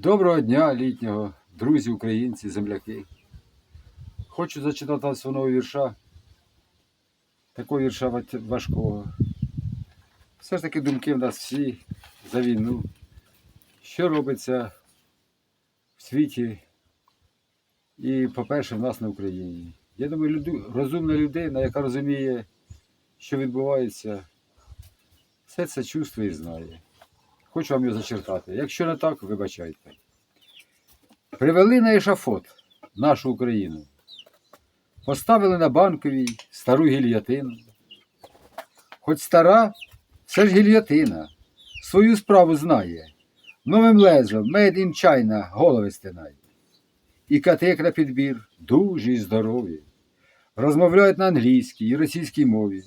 Доброго дня літнього, друзі, українці, земляки. Хочу зачитати свого вірша. Такого вірша важкого. Все ж таки думки в нас всі за війну. Що робиться в світі і, по-перше, в нас на Україні. Я думаю, люду, розумна людина, яка розуміє, що відбувається, все це чувствує і знає. Хочу вам його зачертати. Якщо не так, вибачайте. Привели на ешафот нашу Україну. Поставили на банковій стару гільйотину. Хоч стара, все ж гільйотина. Свою справу знає. Новим лезом, made in China, голови стинає. І катек на підбір, дуже і здорові. Розмовляють на англійській і російській мові.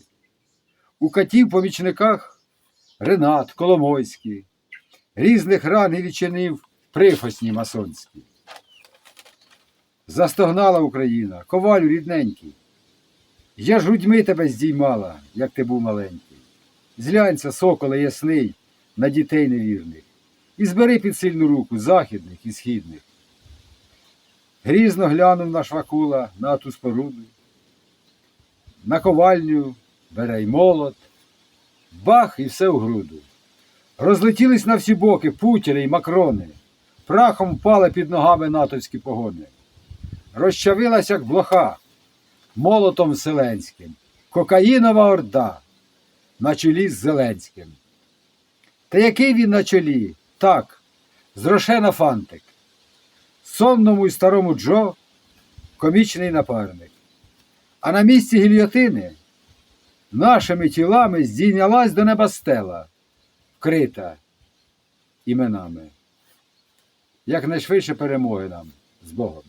У катів помічниках Ренат, Коломойський, різних рангів відчинив прифосні масонські. Застогнала Україна, ковалю рідненький. Я ж грудьми тебе здіймала, як ти був маленький. Зглянься, соколе ясний, на дітей невірних, і збери під сильну руку західних і східних. Грізно глянув наш Вакула на ту споруду, на ковальню бере й молот, бах і все в груду. Розлетілись на всі боки путіри й макрони, прахом впали під ногами натовські погони. Розчавилась, як блоха, молотом вселенським, кокаїнова орда на чолі з Зеленським. Та який він на чолі? Так, з Рошена Фантик, сонному й старому Джо комічний напарник. А на місці гільйотини нашими тілами здійнялась до неба стела, вкрита іменами. Якнайшвидше перемоги нам з Богом.